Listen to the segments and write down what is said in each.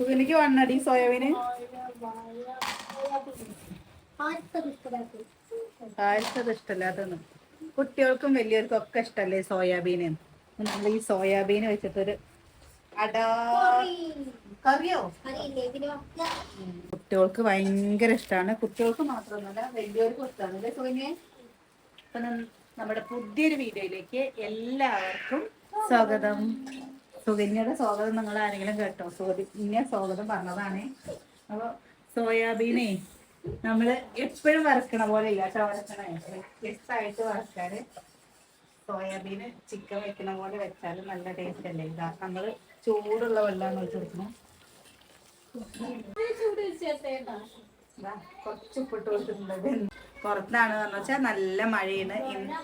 സുഖനിക്ക് വണ്ണടി soybean. ആർക്കത് ഇഷ്ടമല്ലാത്തത് കുട്ടികൾക്കും വലിയവർക്കും ഒക്കെ ഇഷ്ടമല്ലേ സോയാബീന്? നമ്മൾ ഈ സോയാബീൻ വെച്ചിട്ടൊരു അടാ. കറിയോ. കുട്ടികൾക്ക് ഭയങ്കര ഇഷ്ടമാണ് കുട്ടികൾക്ക് മാത്രമല്ല വലിയവർക്കും ഇഷ്ടമാണ് അല്ലേ നം- നമ്മുടെ പുതിയൊരു വീഡിയോയിലേക്ക് എല്ലാവർക്കും സ്വാഗതം. സുകന്യയുടെ സ്വാഗതം നിങ്ങൾ ആരെങ്കിലും കേട്ടോ? സുകന്യ സ്വാഗതം പറഞ്ഞതാണ്. അപ്പൊ സോയാബീനെ നമ്മൾ എപ്പോഴും വറക്കണ പോലെ ഇല്ല കേട്ടോ വറക്കണേ. വ്യത്യസ്തമായിട്ട് വറക്കാറ്. സോയാബീന് ചിക്കൻ വെക്കണ പോലെ വെച്ചാലും നല്ല ടേസ്റ്റ് അല്ലേ? ഇതാ നമ്മൾ ചൂടുള്ള വെള്ളമാണ് ഒഴിച്ച് കൊടുക്കണം. കുറച്ച് ഉപ്പിട്ട് പുറത്താണ് എന്ന് വെച്ചാൽ നല്ല മഴയാണ്. ഇന്ന്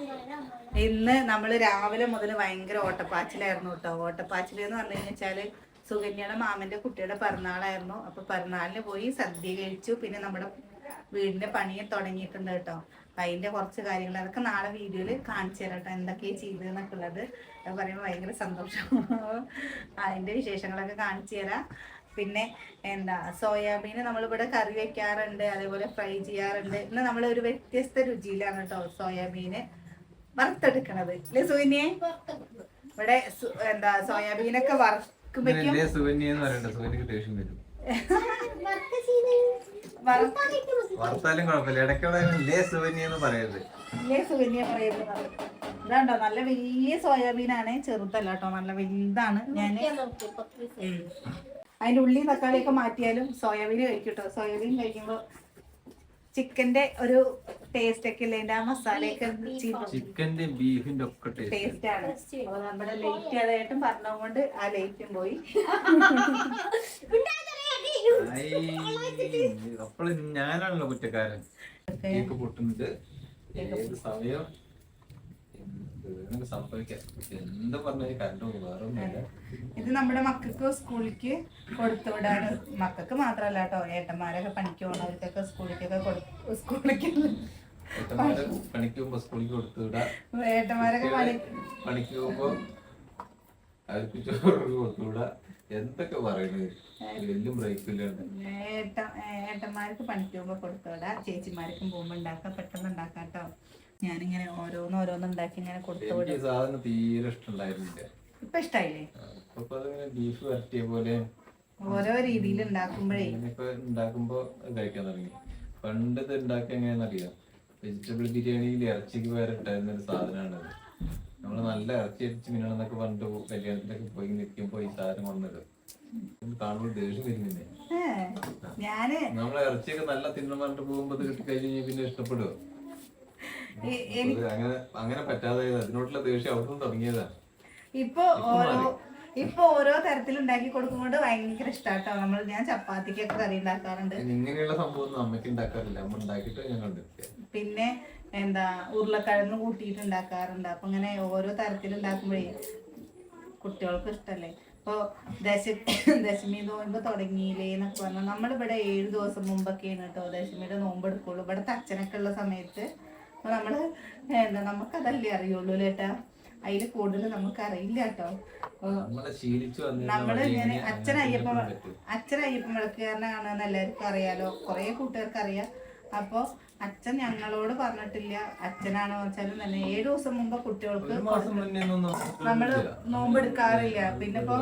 ഇന്ന് നമ്മൾ രാവിലെ മുതൽ ഭയങ്കര ഓട്ടപ്പാച്ചിലായിരുന്നു കേട്ടോ ഓട്ടപ്പാച്ചിൽ എന്ന് പറഞ്ഞു കഴിഞ്ഞാൽ സുകന്യയുടെ മാമന്റെ കുട്ടിയുടെ പിറന്നാളായിരുന്നു. അപ്പൊ പിറന്നാളിന് പോയി സദ്യ കഴിച്ചു. പിന്നെ നമ്മുടെ വീടിന്റെ പണിയെ തുടങ്ങിയിട്ടുണ്ട് കേട്ടോ അപ്പൊ അതിന്റെ കുറച്ച് കാര്യങ്ങൾ അതൊക്കെ നാളെ വീഡിയോയിൽ കാണിച്ചു തരാം കേട്ടോ എന്തൊക്കെയാ ചെയ്തതെന്നൊക്കെ ഉള്ളത്. പറയുമ്പോൾ ഭയങ്കര സന്തോഷം. അതിന്റെ വിശേഷങ്ങളൊക്കെ കാണിച്ചു തരാം. പിന്നെ എന്താ സോയാബീൻ നമ്മളിവിടെ കറി വെക്കാറുണ്ട് അതേപോലെ ഫ്രൈ ചെയ്യാറുണ്ട്. ഇന്ന് നമ്മൾ ഒരു വ്യത്യസ്ത രുചിയിലാണ് കേട്ടോ സോയാബീന് വറുത്തെടുക്കണത്. അല്ലേ സുകന്യെ ഇവിടെ എന്താ സോയാബീനൊക്കെ വറുക്കുമ്പോഴേക്കും ഇങ്ങനെയല്ലേ സുകന്യ എന്ന് പറയണ്ട? സുകന്യക്ക് ദേഷ്യം വരും. വറു- വർത്താലും കുഴപ്പമില്ല. പറയരുത്. ഇതാണ്ടോ നല്ല വലിയ സോയാബീനാണ് ചെറുതല്ല കേട്ടോ നല്ല വലുതാണ്. ഞാൻ അതിന്റെ ഉള്ളി തക്കാളിയൊക്കെ മാറ്റിയാലും സോയാബീൻ കഴിക്കും കേട്ടോ സോയാബീൻ കഴിക്കുമ്പോൾ ചിക്കന്റെ ഒരു ടേസ്റ്റ് ഒക്കെ ഇല്ലേ? അതിന്റെ ആ മസാലയൊക്കെ ചിക്കന്റെ ബീഫിന്റെ ഒക്കെ ടേസ്റ്റ് ആണ്. അപ്പൊ നമ്മുടെ ലേറ്റ് അതായിട്ടും പറഞ്ഞുകൊണ്ട് ആ ലേറ്റും പോയി. ഞാനാണല്ലോ കുറ്റക്കാരൻ. കേക്ക് പൊട്ടുന്നത്. ഏത് സമയം എന്ത് സംഭവിക്കാം എന്ത് പറഞ്ഞാലും കണ്ടു വേറെ ഒന്നുമില്ല ഇത് നമ്മുടെ മക്കൾക്ക് സ്കൂളിലേക്ക് കൊടുത്തു വിടാണ്. മക്കൾക്ക് മാത്രല്ല കേട്ടോ. ഏട്ടന്മാരൊക്കെ പണിക്ക് പോണവർക്കൊക്കെ സ്കൂളിലേക്കൊക്കെ കൊടുത്തു സ്കൂളിലേക്ക് പണിക്ക് പോകുമ്പോ സ്കൂളിലേക്ക് കൊടുത്തു വിടാ. ഏട്ടന്മാരൊക്കെ പണി പണിക്ക് പോകുമ്പോ അവർക്ക് ചോറ് എന്തൊക്കെ എല്ലും ബ്രേക്കില്ലാണ് ഏട്ട ഏട്ടന്മാർക്ക് പണിക്ക് പോകുമ്പോ കൊടുത്തു വിടാം. ചേച്ചിമാർക്കും പോകുമ്പോ ഉണ്ടാക്കാം. പെട്ടെന്ന് ഉണ്ടാക്കാം കേട്ടോ. ഞാനിങ്ങനെ ഓരോന്ന് ഓരോന്ന് ഉണ്ടാക്കി ഇങ്ങനെ കൊടുത്തു തീരെ ഇഷ്ടമുണ്ടായിരുന്നില്ല. ഇപ്പൊ ഇഷ്ടായില്ലേ? ബീഫ് വരട്ടിയ പോലെ ഓരോ രീതിയിൽ ഉണ്ടാക്കുമ്പോഴേ. ഉണ്ടാക്കുമ്പോ കഴിക്കാൻ തുടങ്ങി. പണ്ട് ഇത് ഉണ്ടാക്കിയ എങ്ങനെയാണെന്നറിയാം വെജിറ്റബിൾ ബിരിയാണിയിൽ ഇറച്ചിക്ക് പകരം ഇട്ടായിരുന്ന ഒരു സാധനമാണ് നമ്മൾ നല്ല ഇറച്ചി അടിച്ച് മീനാണെന്നൊക്കെ പണ്ട് കല്യാണത്തിലൊക്കെ പോയി നിൽക്കുമ്പോ ഈ സാധനം വന്നത് കാണുമ്പോൾ ദേഷ്യം വരുന്നില്ലേ? നമ്മളെ ഇറച്ചിയൊക്കെ നല്ല തിന്നു പറഞ്ഞിട്ട് പോകുമ്പോ ഇത് കിട്ടി കഴിഞ്ഞ് പിന്നെ ഇഷ്ടപ്പെടുവോ? അങ്ങനെ അങ്ങനെ പറ്റാതെ അതിനോടുള്ള ദേഷ്യം അവിടുന്ന് തുടങ്ങിയതാ. ഇപ്പൊ ഓരോ ഇപ്പൊ ഓരോ തരത്തിൽ ഉണ്ടാക്കി കൊടുക്കുമ്പോൾ ഭയങ്കര ഇഷ്ടാട്ടോ. നമ്മൾ ഞാൻ ചപ്പാത്തിക്കൊക്കെ കറി ഉണ്ടാക്കാറുണ്ട്. ഇങ്ങനെയുള്ള സംഭവം അമ്മയ്ക്ക് ഉണ്ടാക്കാറില്ല. അമ്മ ഉണ്ടാക്കിയിട്ട് ഞാൻ കണ്ടിരിക്കുക പിന്നെ എന്താ ഉരുളക്കിഴങ്ങ് കൂട്ടിയിട്ട് ഉണ്ടാക്കാറുണ്ട്. അപ്പൊ ഇങ്ങനെ ഓരോ തരത്തിൽ ഉണ്ടാക്കുമ്പോഴേ കുട്ടികൾക്ക് ഇഷ്ടല്ലേ? ഇപ്പൊ ദശ ദശമി നോമ്പ് തുടങ്ങിയില്ലേ എന്നൊക്കെ പറഞ്ഞാൽ നമ്മളിവിടെ ഏഴ് ദിവസം മുമ്പൊക്കെയാണ് കേട്ടോ ദശമിയുടെ നോമ്പ് എടുക്കുള്ളൂ ഇവിടുത്തെ അച്ഛനൊക്കെ ഉള്ള സമയത്ത് അപ്പൊ നമ്മൾ എന്താ നമുക്കതല്ലേ അറിയുള്ളൂ ചേട്ടാ അതിൽ കൂടുതൽ നമുക്ക് അറിയില്ല കേട്ടോ. നമ്മളെ ഇങ്ങനെ അച്ഛനയ്യപ്പ അച്ഛൻ അയ്യപ്പ കാണാൻ. അച്ഛൻ അയ്യപ്പൻ വിളക്കുകാരനാണെന്ന് എല്ലാവർക്കും അറിയാലോ. കൊറേ കൂട്ടുകാർക്ക് അറിയാം. അപ്പൊ അച്ഛൻ ഞങ്ങളോട് പറഞ്ഞിട്ടില്ല. അച്ഛനാണോ വെച്ചാലും തന്നെ. ഏഴു ദിവസം മുമ്പ് കുട്ടികൾക്ക് നമ്മൾ നോമ്പെടുക്കാറില്ല. പിന്നെ ഇപ്പൊ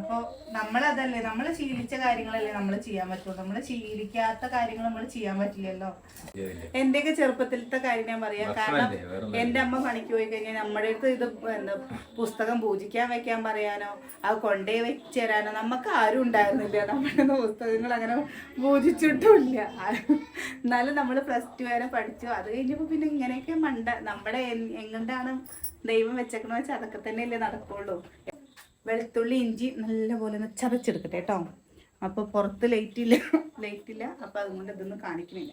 അപ്പൊ നമ്മളതല്ലേ നമ്മൾ ശീലിച്ച കാര്യങ്ങളല്ലേ നമ്മൾ ചെയ്യാൻ പറ്റുള്ളൂ. നമ്മൾ ശീലിക്കാത്ത കാര്യങ്ങൾ നമ്മൾ ചെയ്യാൻ പറ്റില്ലല്ലോ? എന്റെയൊക്കെ ചെറുപ്പത്തിലത്തെ കാര്യം ഞാൻ പറയാം. കാരണം എന്റെ അമ്മ പണിക്ക് പോയി കഴിഞ്ഞാൽ നമ്മുടെ അടുത്ത് ഇത് എന്താ പുസ്തകം പൂജിക്കാൻ വെക്കാൻ പറയാനോ അത് കൊണ്ടേ വെച്ച് തരാനോ നമുക്ക് ആരും ഉണ്ടായിരുന്നില്ല. നമ്മുടെ പുസ്തകങ്ങൾ അങ്ങനെ പൂജിച്ചിട്ടുമില്ല എന്നാലും നമ്മൾ പ്ലസ് ടു വരെ പഠിച്ചു. അത് കഴിഞ്ഞപ്പോൾ പിന്നെ ഇങ്ങനെയൊക്കെ മണ്ട. നമ്മുടെ എങ്ങനെയാണ് എങ്ങോട്ടാണ് ദൈവം വെച്ചേക്കുന്നത് വെച്ചാൽ അതൊക്കെ തന്നെയല്ലേ നടക്കുള്ളൂ. വെളുത്തുള്ളി ഇഞ്ചി നല്ലപോലെ ഒന്ന് ചതച്ചെടുക്കട്ടെ കേട്ടോ അപ്പോൾ പുറത്ത് ലൈറ്റ് ഇല്ല. ലൈറ്റ് ഇല്ല. അപ്പോൾ അതുകൊണ്ട് ഇതൊന്നും കാണിക്കുന്നില്ല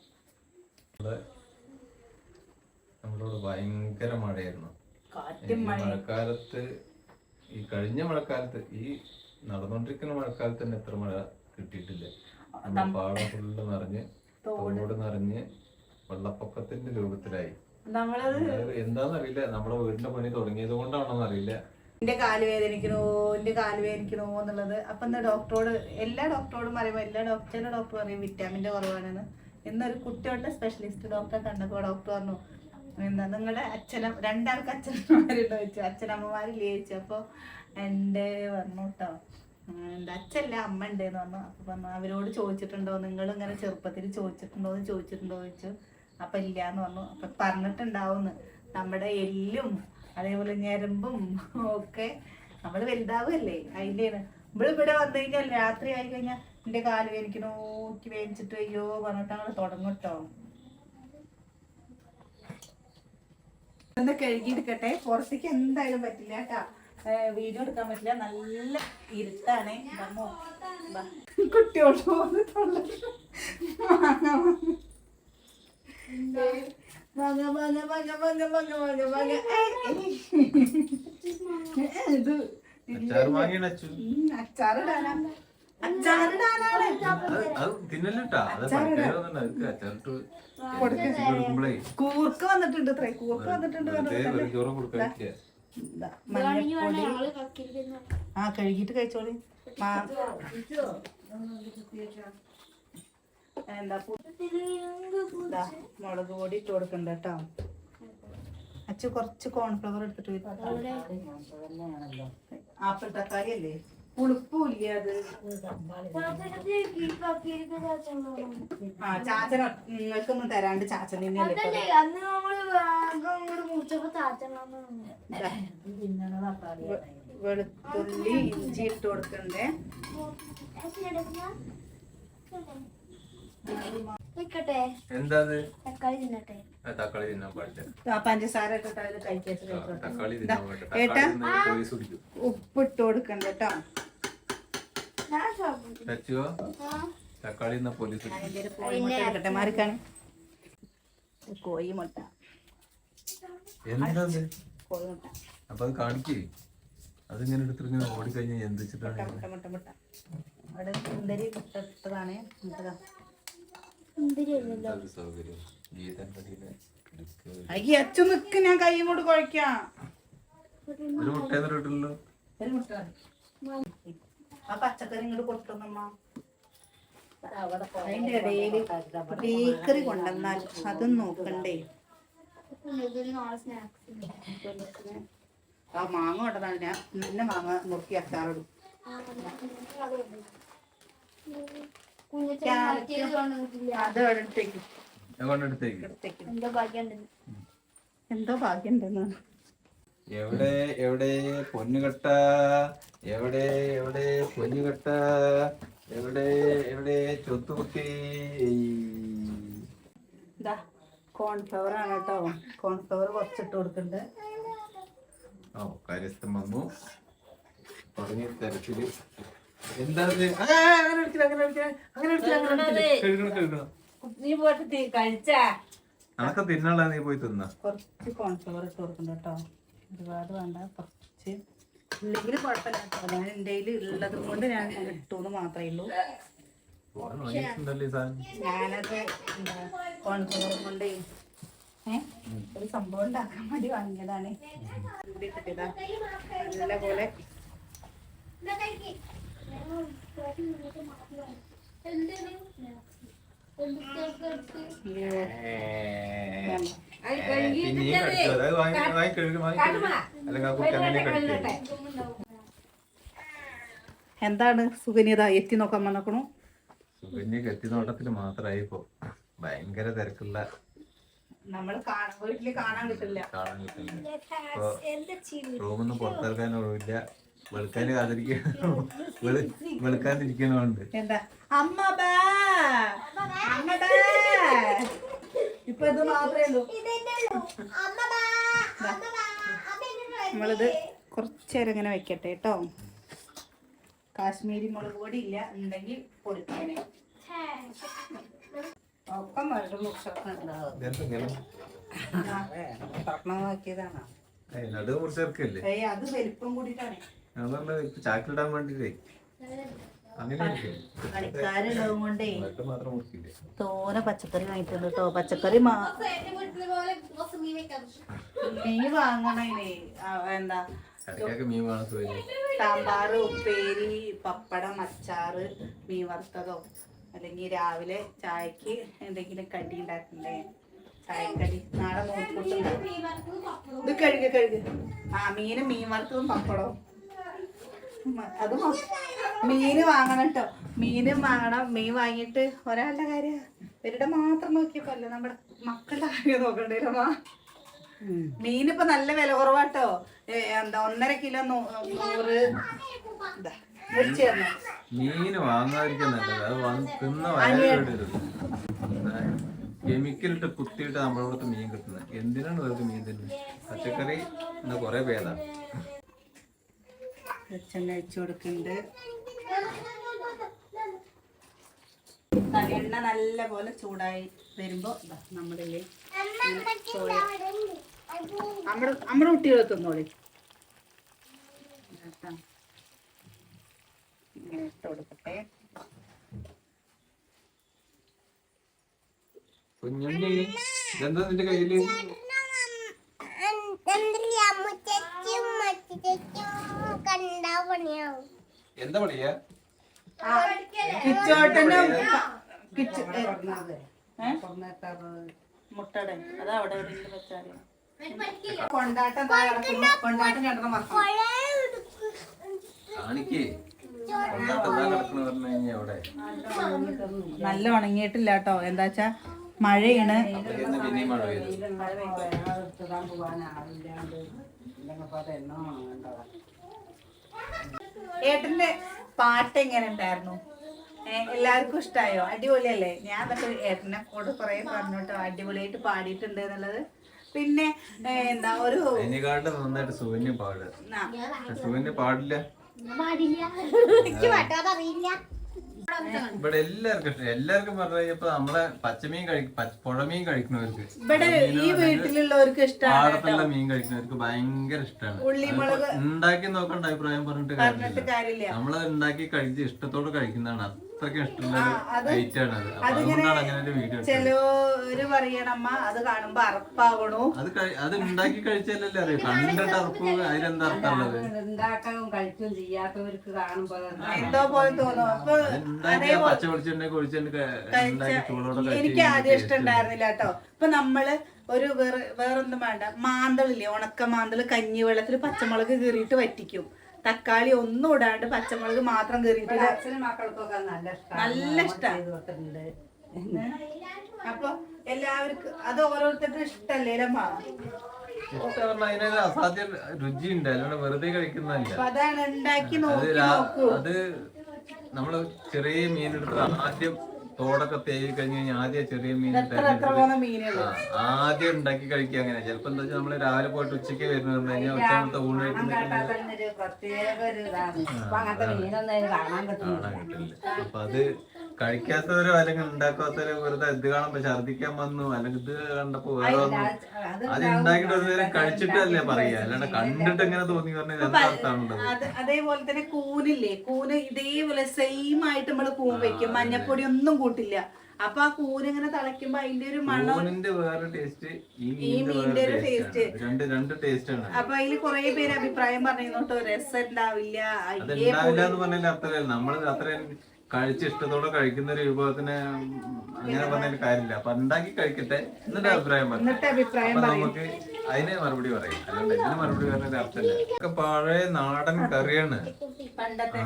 നമ്മളോട് ഭയങ്കര മഴയായിരുന്നു. മഴക്കാലത്ത് ഈ കഴിഞ്ഞ മഴക്കാലത്ത് ഈ നടന്നുകൊണ്ടിരിക്കുന്ന മഴക്കാലത്ത് തന്നെ എത്ര മഴ കിട്ടിയിട്ടില്ല. പാടം ഫുള്ള് നിറഞ്ഞ് തോട്. നിറഞ്ഞ് വെള്ളപ്പൊക്കത്തിന്റെ രൂപത്തിലായി. നമ്മളത് എന്താന്നറിയില്ല. നമ്മുടെ വീടിന്റെ പണി തുടങ്ങിയത് കൊണ്ടാണോന്ന് അറിയില്ല എന്റെ കാൽ വേദനിക്കണോ? എന്റെ കാൽ വേദനിക്കണോ എന്നുള്ളത്. അപ്പൊ എന്താ ഡോക്ടറോട് എല്ലാ ഡോക്ടറോടും പറയുമ്പോൾ എല്ലാ ഡോക്ടറിന്റെ ഡോക്ടർ പറയും വിറ്റാമിന്റെ കുറവാണെന്ന്. എന്നൊരു കുട്ടികളുടെ സ്പെഷ്യലിസ്റ്റ് ഡോക്ടറെ കണ്ടപ്പോൾ ഡോക്ടർ പറഞ്ഞു എന്താ നിങ്ങളുടെ അച്ഛനും രണ്ടാൾക്ക് അച്ഛനമ്മമാരുണ്ടോ ചോദിച്ചു. അച്ഛനമ്മമാരില്ലേ ചോദിച്ചു അപ്പോൾ എന്റെ പറഞ്ഞു കേട്ടോ എന്റെ അച്ഛല്ല അമ്മ ഉണ്ടെന്ന് പറഞ്ഞു. അപ്പൊ പറഞ്ഞു അവരോട് ചോദിച്ചിട്ടുണ്ടോ? നിങ്ങൾ ഇങ്ങനെ ചെറുപ്പത്തിൽ ചോദിച്ചിട്ടുണ്ടോ എന്ന് ചോദിച്ചിട്ടുണ്ടോ എന്ന് ചോദിച്ചു. അപ്പൊ ഇല്ലാന്ന് പറഞ്ഞു. അപ്പൊ പറഞ്ഞിട്ടുണ്ടാവും നമ്മുടെ എല്ലും അതേപോലെ ഞരമ്പും ഒക്കെ നമ്മൾ വലുതാവുമല്ലേ അതിന്റെയാണ് നമ്മൾ ഇവിടെ വന്നു കഴിഞ്ഞാൽ രാത്രി ആയി കഴിഞ്ഞാൽ എന്റെ കാൽ എനിക്ക് നോക്കി വേനിച്ചിട്ട് അയ്യോ പറഞ്ഞിട്ട് അങ്ങനെ തുടങ്ങും കേട്ടോ ഒന്ന് കഴുകിയെടുക്കട്ടെ. പുറത്തേക്ക് എന്തായാലും പറ്റില്ല കേട്ടാ. വീഡിയോ എടുക്കാൻ പറ്റില്ല. നല്ല ഇരുട്ടാണ്. കുട്ടിയോട് കൂർക്ക് വന്നിട്ടുണ്ട് ഇത്രേ കൂർക്ക് വന്നിട്ടുണ്ട് മഞ്ഞപ്പൊടി. ആ കഴുകിട്ട് കഴിച്ചോളി. എന്താ മുളക് പൊടി ഇട്ട് കൊടുക്കണ്ട കേട്ടോ. അച്ചു കുറച്ച് കോൺഫ്ലവർ എടുത്തിട്ട്. ആപ്പിൾ തക്കാളി അല്ലേ? പുളിപ്പൂല്ല അത് ആ ചാച്ചൻ നിങ്ങൾക്കൊന്നും തരാണ്ട് ചാച്ചൻ തന്നെയല്ലേ വെളുത്തുള്ളി ഇഞ്ചി ഇട്ട് കൊടുക്കണ്ടേ? എന്താ തക്കാളി തിന്നട്ടെ. ആ, തക്കാളി തിന്നാൻ പാടില്ല. പഞ്ചസാര തിന്നാൻ പാടില്ല. ഉപ്പിട്ട് കൊടുക്കണ്ട കേട്ടോ. തക്കാളി തിന്നാ പോലീസ് മാറിക്കാണ് കോഴിമുട്ട എന്താ കോഴി മുട്ട അപ്പൊ അത് കാണിക്കേ. അതിങ്ങനെ എടുത്തിട്ട് ഇങ്ങനെ ഓടിക്കഴിഞ്ഞാൽ എന്ത് വെച്ചിട്ടാണ് മുട്ട മുട്ട മുട്ട അവിടെ സുന്ദരി മുട്ട ഇട്ടതാണ്. അയ്യ അച്ചു നിക്ക് ഞാൻ കൈ കൊണ്ട് കുഴക്കാം. ആ പച്ചക്കറി ഇങ്ങോട്ട് അതിന്റെ ബേക്കറി കൊണ്ടുവന്നാൽ അതും നോക്കണ്ടേ. സ്നാക്സ് ആ മാങ്ങ കൊണ്ടതാണ് ഞാൻ നിന്നെ മാങ്ങ മുറുക്കി അച്ചാറിടും എന്തോ ഭാഗ്യം എവിടെ എവിടെ പൊന്നുകെട്ട എവിടെ എവിടെ പൊന്നുകെട്ട എവിടെ എവിടെ ചൊത്തുകുട്ടി ഇതാ കോൺഫ്ലവർ ആണ് കേട്ടോ. കോൺഫ്ലവർ കുറച്ചിട്ട് കൊടുക്കുന്നുണ്ട് ഓ കാര്യസ്ഥം വന്നു. തുടങ്ങിയ തരത്തിൽ. നീ പോയിട്ട് കഴിച്ചാ. അനക്ക് തിന്നാളാ നീ പോയി തിന്ന. കുറച്ച് കോൺഫ്ലവർ ഇട്ട് കേട്ടോ ഒരുപാട് വേണ്ട കുറച്ച്. ഇല്ലെങ്കിൽ കുഴപ്പമില്ല കേട്ടോ ഞാൻ എന്റെ കയ്യിൽ ഉള്ളത് കൊണ്ട് ഞാൻ ഇട്ടു എന്ന് മാത്രമേ ഉള്ളൂ. ഞാനത് എന്താ കോൺഫ്ലവർ കൊണ്ട് ഒരു സംഭവം ഉണ്ടാക്കാൻ വേണ്ടി വാങ്ങിയതാണ്. ഇവിടെ ഇട്ടിട്ടിതാ എന്താണ് സുഗന്യത എത്തി നോക്കാൻ വന്നോ സുഗന്യ എത്തി നോട്ടത്തിൽ മാത്രമായി ഇപ്പൊ ഭയങ്കര തിരക്കുള്ള നമ്മൾ വീട്ടിൽ കാണാൻ കിട്ടില്ല. കാണാൻ കിട്ടില്ല റൂമിൽ റൂമൊന്നും പുറത്തിറക്കാൻ ഒഴിവില്ല വെളുക്കാൻ വെളുക്കാതിരിക്കണോണ്ട്. എന്താ? അമ്മ ബാ! അമ്മ ബാ! ഇപ്പൊ ഇത് മാത്രമേ ഉള്ളൂ. നമ്മളിത് കുറച്ച് നേരം ഇങ്ങനെ വെക്കട്ടെ കേട്ടോ. കാശ്മീരി മുളക് പൊടി ഇല്ല ഉണ്ടെങ്കിൽ പൊടിക്കാനേ ഒക്കെ മരുടെ നോക്കിയതാണ് അത് വലിപ്പം കൂടിയിട്ടാണ്. അതുകൊണ്ട് ഇപ്പൊ ചാക്കിലിടാൻ വേണ്ടിട്ടേ കൊണ്ടേ. തോനെ പച്ചക്കറി വാങ്ങിയിട്ടുണ്ട് കേട്ടോ പച്ചക്കറി മീൻ വാങ്ങണേ എന്താ? സാമ്പാറ് ഉപ്പേരി പപ്പടം അച്ചാറ് മീൻ വറുത്തതോ അല്ലെങ്കിൽ രാവിലെ ചായക്ക് എന്തെങ്കിലും കടി ഉണ്ടാക്കണ്ടേ? ചായക്കടി. നാളെ പപ്പടം ഇത് കഴുകി കഴുകി. ആ മീനും മീൻ വറുത്തതും പപ്പടവും. അത് മീന് വാങ്ങണം കേട്ടോ മീനും വാങ്ങണം. മീൻ വാങ്ങിയിട്ട് ഒരാളുടെ കാര്യം ഇവരുടെ മാത്രം നോക്കിയപ്പോ നമ്മുടെ മക്കളുടെ കാര്യം നോക്കണ്ടേലമ്മ മീനിപ്പോ നല്ല വില കുറവാട്ടോ. എന്താ ഒന്നര കിലോ നൂറ് മീന് വാങ്ങാതിരിക്കാൻ തിന്ന കെമിക്കലിട്ട് കുത്തിയിട്ട് നമ്മുടെ മീൻ കിട്ടുന്നത്. എന്തിനാണ് വെറുതെ മീൻ തിന്നുന്നത്? പച്ചക്കറി എന്നാ കുറെ ഭേദം വെളിച്ചെണ്ണ ഒഴിച്ചു കൊടുക്കുന്നുണ്ട്. എണ്ണ നല്ല പോലെ ചൂടായി വരുമ്പോ നമ്മളിൽ നമ്മുടെ കുട്ടികളെ തന്നോളി. നമ്മുടെ ഇട്ട് കൊടുക്കട്ടെ. കുഞ്ഞുണ്ണി ഇതെന്താ നിന്റെ കയ്യിൽ? എന്താ പണിയാ? കിച്ചോട്ടനും അതാ അവിടെ കൊണ്ടാട്ടം. കൊണ്ടാട്ടം രണ്ടെണ്ണം നല്ല ഉണങ്ങിയിട്ടില്ല കേട്ടോ. എന്താ വെച്ചാ മഴയാണ് അപ്പോഴേക്കും ഇന്ന് പിന്നെയും മഴ പെയ്തു ഏട്ടന്റെ പാട്ട് എങ്ങനെ ഉണ്ടായിരുന്നു? എല്ലാവർക്കും ഇഷ്ടായോ? അടിപൊളിയല്ലേ? ഞാൻ എന്നിട്ട് ഏട്ടനെ കൂടെ കുറെ പറഞ്ഞു കേട്ടോ അടിപൊളിയായിട്ട് പാടിയിട്ടുണ്ട് എന്നുള്ളത്. പിന്നെ എന്താ ഒരു നന്നായിട്ട് സൂര്യന് പാടില്ല. പാടില്ല. എനിക്ക് പാട്ടാതറിയില്ല ഇവിടെ എല്ലാവർക്കും ഇഷ്ടം. എല്ലാവർക്കും പറഞ്ഞു കഴിഞ്ഞപ്പോ നമ്മളെ പച്ചമീൻ കഴിക്കും പുഴമീൻ കഴിക്കുന്നവർക്ക് ഇവിടെ ഈ വീട്ടിലുള്ളവർക്ക് ഇഷ്ടമാണ് പാടത്തുള്ള മീൻ കഴിക്കുന്നവർക്ക് ഭയങ്കര ഇഷ്ടമാണ് ഉണ്ടാക്കി നോക്കേണ്ട അഭിപ്രായം പറഞ്ഞിട്ട് കാര്യമില്ല. കാര്യമില്ല. നമ്മൾ ഉണ്ടാക്കി കഴിച്ച് ഇഷ്ടത്തോടെ കഴിക്കുന്നതാണ്. ഇഷ്ടമുള്ള അതുകൊണ്ടാണ് അങ്ങനെ ഒരു വീഡിയോ എടുത്തത്. ചിലര് പറയണമ്മ അത് കാണുമ്പോ അറപ്പാവണു. അത് കഴി- അത് ഉണ്ടാക്കി കഴിച്ചാലല്ലേ അറിയാം. കണ്ടിട്ട് അറപ്പ് അതിലെന്താ അർത്ഥമുള്ളത് ഉണ്ടാക്കുകയും കഴിക്കുകയും ചെയ്യാത്തവർക്ക് കാണുമ്പോ എന്തോ പോലെ തോന്നും. അപ്പൊ ഉണ്ടാക്കി ചൂടോടെ എനിക്ക് ആദ്യം ഇഷ്ടമുണ്ടായിരുന്നില്ല കേട്ടോ. ഇപ്പൊ നമ്മൾ ഒരു വേറെ വേറൊന്നും വേണ്ട. മാന്തളില്ലേ ഉണക്ക മാന്തൾ കഞ്ഞി വെള്ളത്തിൽ പച്ചമുളക് കീറിയിട്ട് വറ്റിക്കും. തക്കാളി ഒന്നും ഇടാണ്ട് പച്ചമുളക് മാത്രം കയറിയിട്ട് ഇവിടെ അച്ഛനും മക്കൾക്കൊക്കെ നല്ല ഇഷ്ടം. അപ്പൊ എല്ലാവർക്കും അത് ഓരോരുത്തർക്കും ഇഷ്ടല്ലേ അതിനൊരു അസാധ്യ രുചി ഉണ്ട് അല്ലാണ്ട് വെറുതെ കഴിക്കുന്നതല്ല. അതാണ് ഉണ്ടാക്കി നോക്കി നോക്കൂ. അത് നമ്മൾ ചെറിയ മീൻ എടുത്ത് ആദ്യം തോടൊക്കെ തേവി കഴിഞ്ഞ് കഴിഞ്ഞാൽ ആദ്യം ചെറിയ മീൻ ആദ്യം ഉണ്ടാക്കി കഴിക്കുക അങ്ങനെ. ചിലപ്പോ എന്താ വെച്ചാൽ നമ്മൾ രാവിലെ പോയിട്ട് ഉച്ചയ്ക്ക് വരുന്ന പറഞ്ഞു കഴിഞ്ഞാൽ ഉച്ചമത്തെ ഊണ് കഴിക്കുന്ന ഒരു പ്രത്യേക ഒരു ഇതാണ്. ഇപ്പൊ അങ്ങനത്തെ മീനൊന്നും അതിന് കാണാൻ പറ്റുന്നില്ല കാണാൻ കിട്ടില്ല അപ്പൊ അത് കഴിക്കാത്തവരോ അല്ലെങ്കിൽ ഉണ്ടാക്കാത്തവരോ വെറുതെ ഇത് കാണുമ്പോ ഛർദിക്കാൻ വന്നു അല്ലെങ്കിൽ ഇത് കണ്ടപ്പോ വേറെ വന്നു. അത് ഉണ്ടാക്കിട്ട് ഉണ്ടാക്കിയിട്ട് ഒരു നേരം കഴിച്ചിട്ടല്ലേ പറയാ അല്ലാണ്ട് കണ്ടിട്ട് എങ്ങനെ തോന്നി പറഞ്ഞാൽ എന്താ അർത്ഥമാണുള്ളത് അത് അതേപോലെ തന്നെ കൂനില്ലേ? കൂന് ഇതേപോലെ സെയിം ആയിട്ട് നമ്മൾ കൂൺ വെക്കും. മഞ്ഞപ്പൊടി ഒന്നും കൂട്ടില്ല. അപ്പൊ ആ കൂന ഇങ്ങനെ തിളയ്ക്കുമ്പോ അതിന്റെ ഒരു മണം വേറെ ടേസ്റ്റ് ഈ മീനിന്റെ ഒരു ടേസ്റ്റ് രണ്ട് രണ്ട് ടേസ്റ്റ് ആണ് അപ്പൊ അതിൽ കുറെ പേര് അഭിപ്രായം പറഞ്ഞോട്ടോ രസം ഉണ്ടാവില്ല അത് എന്ന് പറഞ്ഞാൽ അത്രയല്ല നമ്മൾ അത്രയും കഴിച്ച് ഇഷ്ടത്തോടെ കഴിക്കുന്ന ഒരു വിഭവത്തിന് അങ്ങനെ പറഞ്ഞാൽ കാര്യമില്ല. അപ്പൊ ഉണ്ടാക്കി കഴിക്കട്ടെ. എന്നിട്ട് അഭിപ്രായം അപ്പൊ നമുക്ക് അതിന് മറുപടി പറയും. അല്ലാണ്ട് ഇതിന് മറുപടി പറഞ്ഞ അർത്ഥമില്ല ഒക്കെ പഴയ നാടൻ കറിയാണ്. പണ്ടത്തെ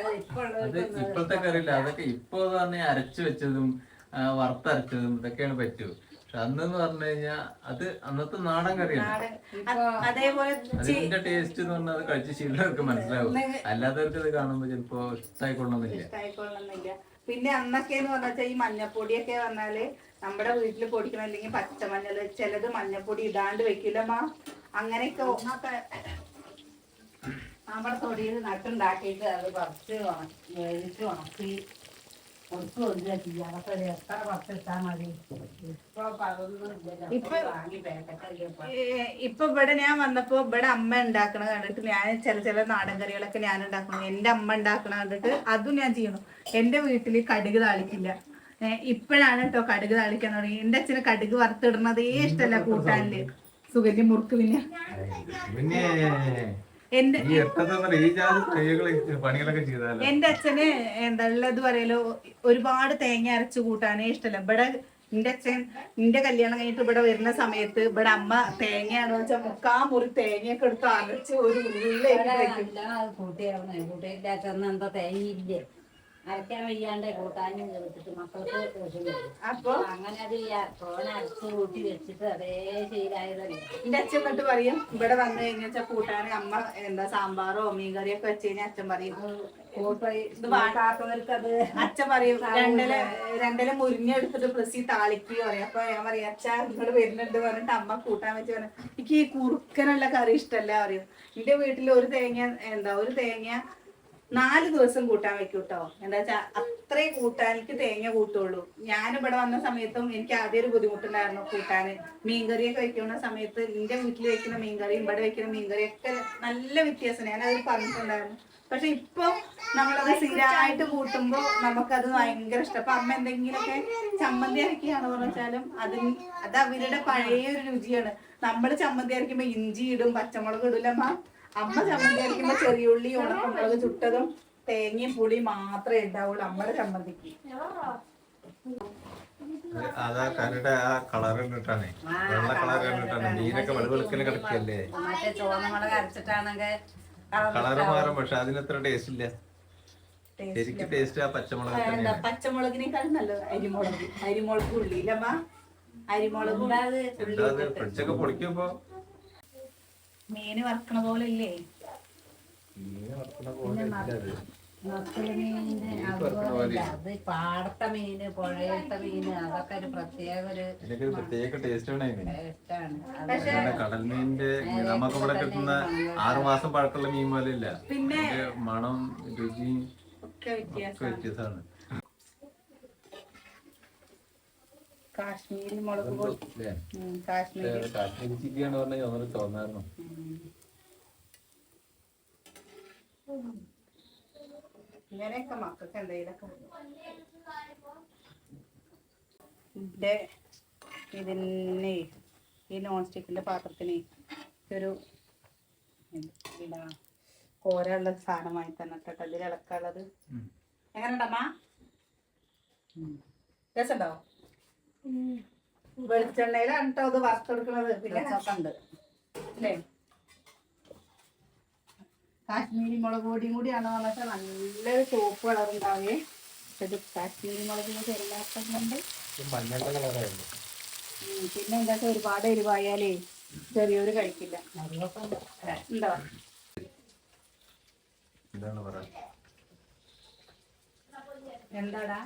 അത് ഇപ്പോഴത്തെ കറിയില്ല. അതൊക്കെ ഇപ്പൊ പറഞ്ഞ അരച്ചു വെച്ചതും വറുത്തരച്ചതും ഇതൊക്കെയാണ് പറ്റൂ. പക്ഷെ അന്നെന്ന് പറഞ്ഞു കഴിഞ്ഞാൽ അത് അന്നത്തെ നാടൻ കറിയാണ്. അതേപോലെ അതിന്റെ ടേസ്റ്റ് എന്ന് പറഞ്ഞാൽ അത് കഴിച്ച് ശീലവർക്ക് മനസ്സിലാവും. അല്ലാത്തവർക്ക് ഇത് കാണുമ്പോ ചിലപ്പോ ഇഷ്ടമായിക്കൊള്ളണമെന്നില്ല പിന്നെ അന്നൊക്കെ എന്ന് പറഞ്ഞാൽ ഈ മഞ്ഞപ്പൊടിയൊക്കെ പറഞ്ഞാൽ നമ്മുടെ വീട്ടിൽ പൊടിക്കണം അല്ലെങ്കിൽ പച്ചമഞ്ഞൾ ചിലത് മഞ്ഞപ്പൊടി ഇടാണ്ട് വെക്കില്ലമ്മ അങ്ങനെയൊക്കെ ഒന്നൊക്കെ നമ്മുടെ തൊടിയിൽ നട്ടുണ്ടാക്കിയിട്ട് അത് പറിച്ച് വേവിച്ച് ഉണക്കി ചെയ്യുക അതൊക്കെ ഒരു എത്ര പറിച്ചിട്ടാൽ മതി. ഇപ്പൊ ഇപ്പൊ വാങ്ങി പാക്കറ്റ് ഏ, ഇപ്പൊ ഇവിടെ ഞാൻ വന്നപ്പോ ഇവിടെ അമ്മ ഉണ്ടാക്കണ കണ്ടിട്ട് ഞാൻ ചില ചില നാടൻ കറികളൊക്കെ ഞാൻ ഉണ്ടാക്കണം എന്റെ അമ്മ ഉണ്ടാക്കണ കണ്ടിട്ട് അതും ഞാൻ ചെയ്യണം എന്റെ വീട്ടിൽ കടുക് താളിക്കില്ല. ഇപ്പോഴാണ് കേട്ടോ കടുക് താളിക്കാൻ തുടങ്ങി എന്റെ അച്ഛന് കടുക് വറുത്തിടുന്നതേ ഇഷ്ടമല്ല കൂട്ടാനിൽ സുഗന്യ മുറുക്ക് പിന്നെ. എന്റെ അച്ഛന് എന്താ ഉള്ളത് പറയലോ? ഒരുപാട് തേങ്ങ അരച്ച് കൂട്ടാനേ ഇഷ്ടല്ല. ഇവിടെ എന്റെ അച്ഛൻ എന്റെ കല്യാണം കഴിഞ്ഞിട്ട് ഇവിടെ വരുന്ന സമയത്ത് ഇവിടെ അമ്മ തേങ്ങയാണ് വെച്ചാൽ മുക്കാ മുറി തേങ്ങയൊക്കെ എടുത്ത് അരച്ച് ഒരു ഉള്ളിലേക്ക് അരക്കാൻ വയ്യാണ്ട് കൂട്ടാനും ചേർത്തിട്ട് മക്കൾക്ക് വിഷമം അപ്പൊ? അങ്ങനെ അത് ഫോൺ അരച്ച് കൂട്ടി വെച്ചിട്ട് അതേ ശീലായതല്ലേ. എന്റെ അച്ഛൻ എന്നിട്ട് പറയും ഇവിടെ വന്നു കഴിഞ്ഞാൽ കൂട്ടാൻ അമ്മ എന്താ സാമ്പാറോ മീൻകറിയോ ഒക്കെ വെച്ച് കഴിഞ്ഞാൽ അച്ഛൻ പറയും. ഇത് വാ- അത് അച്ഛൻ പറയും രണ്ടില രണ്ടില മുരിഞ്ഞെടുത്തിട്ട് പ്രസി താളിക്കുകയോ പറയും. അപ്പൊ ഞാൻ പറയും അച്ഛ ഇങ്ങോട്ട് വരുന്നുണ്ട് പറഞ്ഞിട്ട് അമ്മ കൂട്ടാൻ വെച്ച് പറഞ്ഞു എനിക്ക് ഈ കുറുക്കനുള്ള കറി ഇഷ്ടല്ല പറയും. എന്റെ വീട്ടിൽ ഒരു തേങ്ങ എന്താ ഒരു തേങ്ങ നാല് ദിവസം കൂട്ടാൻ വെക്കും കേട്ടോ എന്താ വെച്ചാ അത്രേ കൂട്ടാൻ എനിക്ക് തേങ്ങ കൂട്ടുള്ളൂ. ഞാൻ ഇവിടെ വന്ന സമയത്തും എനിക്ക് ആദ്യം ഒരു ബുദ്ധിമുട്ടുണ്ടായിരുന്നു കൂട്ടാന്. മീൻകറിയൊക്കെ വെക്കുന്ന സമയത്ത് എന്റെ വീട്ടിൽ വെക്കുന്ന മീൻകറിയും ഇവിടെ വെക്കുന്ന മീൻകറിയൊക്കെ നല്ല വ്യത്യാസം ഞാൻ അതിൽ പറഞ്ഞിട്ടുണ്ടായിരുന്നു. പക്ഷെ ഇപ്പൊ നമ്മളത് സ്ഥിരമായിട്ട് കൂട്ടുമ്പോ നമുക്കത് ഭയങ്കര ഇഷ്ടം. അപ്പൊ അമ്മ എന്തെങ്കിലുമൊക്കെ ചമ്മന്തി അരക്കിയാണെന്ന് പറഞ്ഞാലും അതിന് അത് അവരുടെ പഴയ ഒരു രുചിയാണ്. നമ്മൾ ചമ്മന്തി അരക്കുമ്പോ ഇഞ്ചി ഇടും പച്ചമുളക് ഇടില്ല അമ്മ അമ്മ ചമ്മന്തി അരക്കുമ്പോ ചെറിയ ഉള്ളി ഉണക്കമുളക് ചുട്ടതും തേങ്ങയും പുളി മാത്രമേ ഉണ്ടാവുള്ളൂ. അമ്മയുടെ ചമ്മന്തിക്ക് അതാ കരുടെ ആ കളർ കണ്ടിട്ടാണ്. വെള്ള കളർ കണ്ടിട്ടാണ്. മീനൊക്കെ വെളുവെളുക്കിന് കിടക്കല്ലേ? കളർ മാറും പക്ഷെ അതിനത്ര ടേസ്റ്റ് ഇല്ല. ശരിക്കും ടേസ്റ്റ് ആ പച്ചമുളക് പച്ചമുളകിനേക്കാൾ നല്ലത് അരിമുളക്. അരിമുളക് ഉള്ളി അരിമുളക് ഫ്രിഡ്ജൊക്കെ പൊളിക്കുമ്പോ മീന് വറക്കണ പോലെ ഇല്ലേ അത്. പാടത്തെ മീന് പുഴയത്തെ മീന് അതൊക്കെ ഒരു പ്രത്യേക ഒരു പ്രത്യേക ഇതിന് ടേസ്റ്റാണ് കടൽ മീനിന്റെ നമുക്ക് ഇവിടെ കിട്ടുന്ന ആറു മാസം പഴക്കമുള്ള മീൻ പോലെ ഇല്ല പിന്നെ മണം രുചിയും ഒക്കെ വ്യത്യാസം ഒക്കെ വ്യത്യസ്തമാണ് കാശ്മീരി മുളക് പൊടി. കാശ്മീരി. കാശ്മീരി ചില്ലിയാണ് പറഞ്ഞാൽ ഞങ്ങൾ തോന്നായിരുന്നു. ഇങ്ങനെയൊക്കെ മക്കൾക്ക് എന്തെങ്കിലുമൊക്കെ ഇതിന്റെ ഇതിന് ഈ നോൺ സ്റ്റിക്കിന്റെ പാത്രത്തിന് ഒരു എന്താ കോരയുള്ള സാധനമായി തന്നെ കേട്ടോ ഇതിൽ ഇളക്കാനുള്ളത്. എങ്ങനെയുണ്ടമ്മ രസമുണ്ടോ? വെളിച്ചെണ്ണയിലാണ് കേട്ടോ അത് വറുത്തെടുക്കുന്നത് പിന്നെ ചക്കണ്ട്. അല്ലേ? കാശ്മീരി മുളക് പൊടിയും കൂടിയാണ് പറഞ്ഞാൽ നല്ലൊരു ചുവപ്പ് കളർ ഉണ്ടാവേ. ഇത് കാശ്മീരി മുളക് പൊടി മഞ്ഞളുടെ കളറായിരുന്നു പിന്നെ എന്താ വെച്ചാൽ ഒരുപാട് എരിവായാലേ ചെറിയൊരു കഴിക്കില്ല. ഉണ്ട്. എന്താടാ?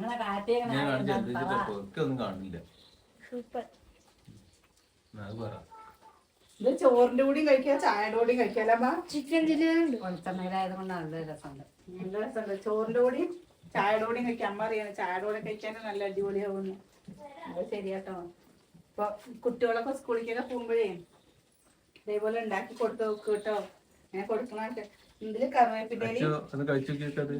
ഞാൻ കാണിച്ചു തണുപ്പാ. ഒന്നും കാണില്ല. സൂപ്പർ. അത് പറ. ഇത് ചോറിന്റെ കൂടിയും കഴിക്കാം ചായയുടെ കൂടിയും കഴിക്കാലമ്മ ചിക്കൻ ചില്ലുണ്ട് വെളിച്ചെണ്ണയിലായത് കൊണ്ട് നല്ല രസമുണ്ട്. നല്ല രസമുണ്ട്. ചോറിന്റെ കൂടിയും ചായയുടെ കൂടിയും കഴിക്കാം. അമ്മ അറിയാം ചായയുടെ കൂടെ കഴിക്കാനും നല്ല അടിപൊളിയാവുന്നു അത് ശരിയാട്ടോ. ഇപ്പൊ കുട്ടികളൊക്കെ സ്കൂളിലേക്കൊക്കെ പോകുമ്പോഴേ ഇതേപോലെ ഉണ്ടാക്കി കൊടുത്തു നോക്ക് കേട്ടോ. ഞാൻ കൊടുക്കണ ഇതിൽ കറിവേപ്പിന്റെ ഒന്ന് കഴിച്ചു നോക്കിയത്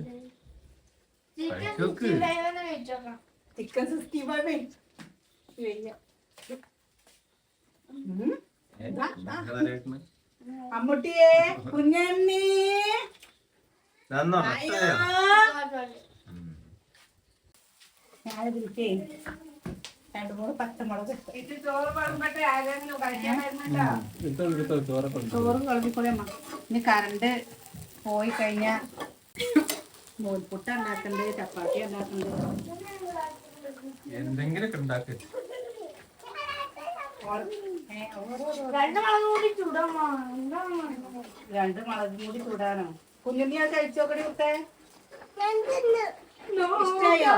ചിക്കൻ സിക്സ്റ്റി ഫൈവ് അമ്മൂട്ടിയെ കുഞ്ഞണ്ണി ഞാൻ വിളിക്കേ രണ്ടു മൂന്ന് പച്ചമുളക് ഇട്ടു. ചോറ് വിളമ്പട്ടെ ആരെങ്കിലും കഴിക്കാൻ വരുന്നുണ്ടോ ചോറും കളഞ്ഞിക്കൂടെ അമ്മ ഇനി കറണ്ട് പോയി കഴിഞ്ഞാ നൂൽപുട്ട ഉണ്ടാക്കണ്ട് ചപ്പാത്തി ഉണ്ടാക്കണ്ട്. എന്തെങ്കിലുമൊക്കെ ഉണ്ടാക്കി. ഏ, രണ്ട് മുളക് കൂടി ചൂടമ്മ രണ്ട് മുളകും കൂടി ചൂടാനോ കുഞ്ഞുണ്ണി അത് കഴിച്ചു നോക്കണേ കുത്തേ ഇഷ്ടായോ?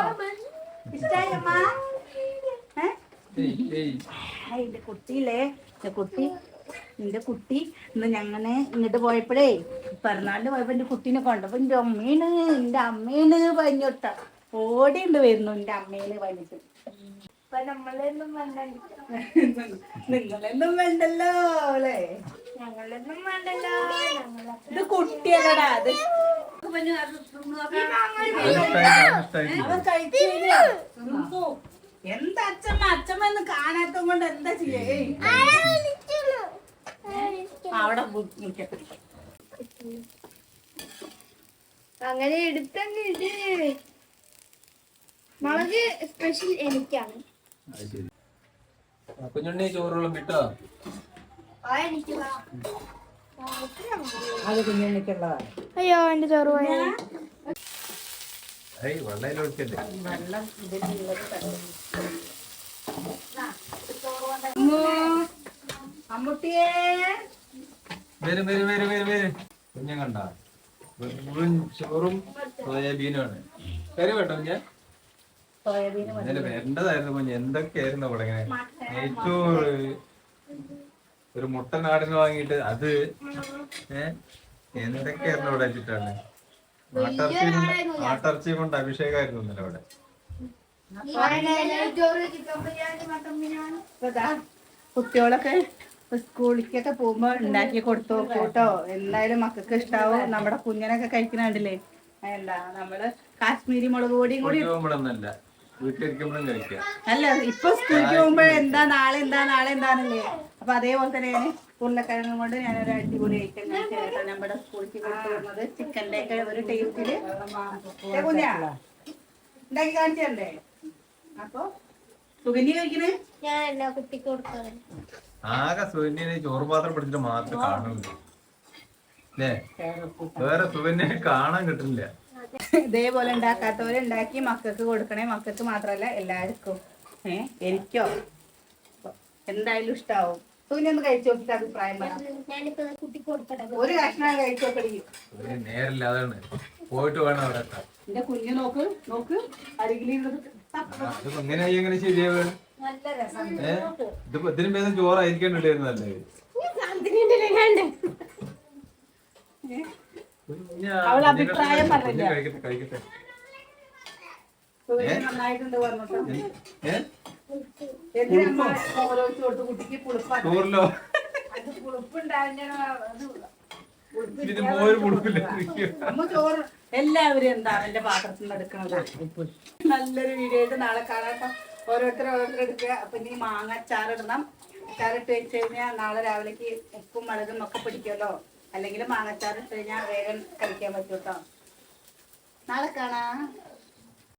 ഇഷ്ടായോ അമ്മ? ഏ? ആ, എന്റെ കുട്ടിയില്ലേ? കുട്ടി എന്റെ കുട്ടി ഇന്ന് ഞങ്ങനെ ഇങ്ങോട്ട് പോയപ്പോഴേ പിറന്നാളിന് പോയപ്പോ എന്റെ കുട്ടീനെ കൊണ്ടപ്പോ എന്റെ അമ്മേന് എന്റെ അമ്മേന് പറഞ്ഞോട്ട ഓടിയുണ്ട് വരുന്നു എന്റെ അമ്മേന് പഞ്ഞിട്ട് ഇപ്പൊ നമ്മളൊന്നും നിങ്ങളെന്നും വേണ്ടല്ലോ അല്ലേ? ഞങ്ങളെന്നും വേണ്ടല്ലോ. ഇത് കുട്ടിയല്ലടാ അത്. എന്താ അച്ഛമ്മ? അച്ഛമ്മ എന്ന് കാണാത്ത കൊണ്ട് എന്താ ചെയ്യേ. അവിടെ. അങ്ങനെ എടുത്തങ്ങ് ഇട്. മുളക് സ്പെഷ്യൽ എനിക്കാണ്. കുഞ്ഞുണ്ണി ചോറുള്ളും കിട്ടോ. അത് കുഞ്ഞുണ്ണിക്കുള്ളതാണ് അയ്യോ എന്റെ ചോറ് പോയാ. വെള്ളം ഇതിലുള്ളത്. അമ്മുട്ടിയേ വരും വരും വരും വരും വരും. കുഞ്ഞ കണ്ട. മുഴുവൻ ചോറും സോയാബീനുമാണ്. കറി വേട്ടോ കുഞ്ഞ. വരേണ്ടതായിരുന്നു കുഞ്ഞ്. എന്തൊക്കെയായിരുന്നു അവിടെ ഇങ്ങനെ? നെയ്ച്ചോറ് ഒരു മുട്ട നാടിന് വാങ്ങിയിട്ട് അത് ഏഹ് എന്തൊക്കെയായിരുന്നു അവിടെ വെച്ചിട്ടാണ്? ആട്ടർച്ചി കൊണ്ട് ആട്ടർച്ചി കൊണ്ട് അഭിഷേകമായിരുന്നു ഇന്നലെ അവിടെ. കുട്ടികളൊക്കെ സ്കൂളിലേക്കൊക്കെ പോകുമ്പോ ഉണ്ടാക്കി കൊടുത്തു. കേട്ടോ? എന്തായാലും മക്കൾക്ക് ഇഷ്ടാവും. നമ്മുടെ കുഞ്ഞനൊക്കെ കഴിക്കുന്ന കണ്ടില്ലേ എന്താ നമ്മൾ കാശ്മീരി മുളക് പൊടിയും കൂടി അല്ല ഇപ്പൊ സ്കൂളിലേക്ക് പോകുമ്പോ എന്താ നാളെ എന്താ നാളെ എന്താണല്ലേ അപ്പൊ അതേപോലെ തന്നെയാണ് ഉരുളക്കിഴങ്ങ് കൊണ്ട് ഞാൻ ഒരു അടിപൊളി ഐറ്റം കഴിച്ചേട്ടോ നമ്മുടെ സ്കൂളിലേക്ക് കൊണ്ടുവരുന്നത് ചിക്കന്റെ ഒക്കെ ഒരു ടേസ്റ്റിൽ ഉണ്ടാക്കി കാണിച്ചല്ലേ അപ്പൊ സുഗന്യ കഴിക്കണേ? ഞാൻ എല്ലാ കുട്ടിക്ക് കൊടുത്തത് ആകെ സുവന്യനെ ചോറ് പാത്രം പിടിച്ചിട്ട് മാത്രം കാണുന്നു അല്ലേ? വേറെ സുവന്യനെ കാണാൻ കിട്ടില്ല ഇതേപോലെ ഉണ്ടാക്കാത്തവരെ ഉണ്ടാക്കി മക്കൾക്ക് കൊടുക്കണേ മക്കൾക്ക് മാത്രല്ല എല്ലാവർക്കും. ഏ എനിക്കോ? എന്തായാലും ഇഷ്ടാവും. സുഗന്യ ഒന്ന് കഴിച്ചു നോക്കിട്ട് അഭിപ്രായം ഒരു കഷ്ണം കഴിച്ചു നോക്കടി ഒരു നേരില്ലാതാണ് പോയിട്ട് വേണം അവിടെ എന്റെ കുഞ്ഞു നോക്ക് നോക്ക്. അരികിലിരുന്നത്. ശരിയാവുക ഇതിനും അഭിപ്രായം പറഞ്ഞില്ല. കഴിക്കട്ടെ കഴിക്കട്ടെ. ചോറിലോ? എല്ലാവരും എന്താണ് എന്റെ പാത്രത്തിൽ നിന്ന് എടുക്കണത് നല്ലൊരു വീഡിയോ ആയിട്ട് നാളെ കാണാട്ടോ ഓരോരുത്തർ ഓരോരുത്തർ എടുക്കുക. അപ്പൊ ഇനി മാങ്ങ അച്ചാറിടണം. അച്ചാറിട്ട് വെച്ച് കഴിഞ്ഞാൽ നാളെ രാവിലേക്ക് ഉപ്പും മുളകും ഒക്കെ പിടിക്കുമല്ലോ. അല്ലെങ്കിൽ മാങ്ങച്ചാറിട്ട് കഴിഞ്ഞാൽ വേഗം കഴിക്കാൻ പറ്റൂട്ടോ നാളെ കാണാം.